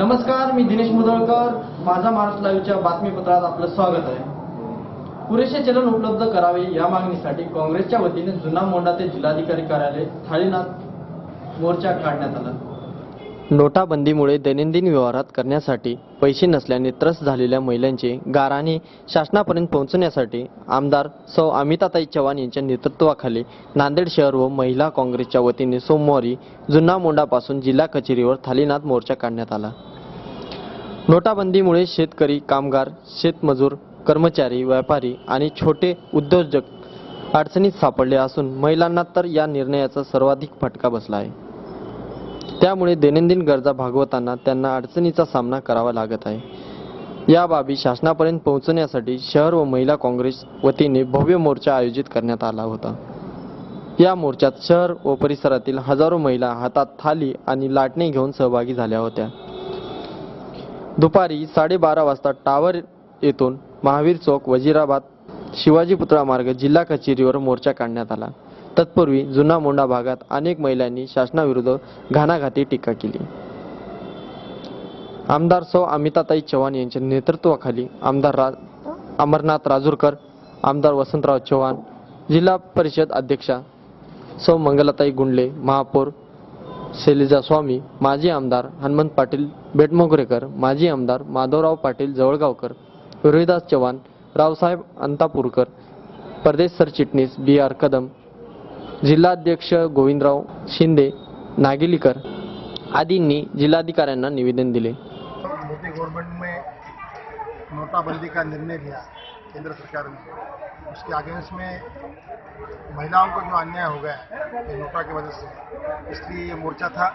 नमस्कार मी दिनेश मुदळकर. माझा महाराष्ट्र लाईव्हच्या बातमीपत्रात आपलं स्वागत आहे. पुरेसे चलन उपलब्ध करावे या मागणीसाठी काँग्रेसच्या वतीने जुना मोंडा ते जिल्हाधिकारी कार्यालय थाळीनाथ मोर्चा काढण्यात आला. नोटाबंदीमुळे दैनंदिन व्यवहारात करण्यासाठी पैसे नसल्याने त्रस्त झालेल्या महिलांचे गाराणे शासनापर्यंत पोहोचण्यासाठी आमदार सौ अमिताताई चव्हाण यांच्या नेतृत्वाखाली नांदेड शहर व महिला काँग्रेसच्या वतीने सोमवारी जुना मोंडापासून जिल्हा कचेरीवर थालीनाथ मोर्चा काढण्यात आला. नोटाबंदीमुळे शेतकरी कामगार शेतमजूर कर्मचारी व्यापारी आणि छोटे उद्योजक अडचणीत सापडले असून महिलांना तर या निर्णयाचा सर्वाधिक फटका बसला आहे. त्यामुळे दैनंदिन गरजा भागवताना त्यांना अडचणीचा सामना करावा लागत आहे. या बाबी शासनापर्यंत पोहोचण्यासाठी शहर व महिला काँग्रेस वतीने भव्य मोर्चा आयोजित करण्यात आला होता. या मोर्चात शहर व परिसरातील हजारो महिला हातात थाली आणि लाटणे घेऊन सहभागी झाल्या होत्या. दुपारी साडेबारा वाजता टावर येथून महावीर चौक वजिराबाद शिवाजी पुतळा मार्ग जिल्हा कचेरीवर मोर्चा काढण्यात आला. तत्पूर्वी जुना मोंडा भागात अनेक महिलांनी शासनाविरुद्ध घाणाघाती टीका केली. आमदार सौ अमिताताई चव्हाण यांच्या नेतृत्वाखाली आमदार रा अमरनाथ राजूरकर आमदार वसंतराव चव्हाण जिल्हा परिषद अध्यक्षा सौ मंगलाताई गुंडले महापौर शैलजा स्वामी माजी आमदार हनुमंत पाटील बेटमोगरेकर माजी आमदार माधवराव पाटील जवळगावकर रोहिदास चव्हाण रावसाहेब अंतापूरकर प्रदेश सरचिटणीस बी आर कदम जिल्हाध्यक्ष गोविंदराव शिंदे नागिलीकर आदींनी जिल्हाधिकाऱ्यांना निवेदन दिले. मोदी गवर्नमेंट में नोटाबंदी का निर्णय लिया केंद्र सरकार ने उसके अगेंस्ट में महिलाओं को जो अन्याय हो गया है नोटा की वजह से। इसलिए ये मोर्चा था।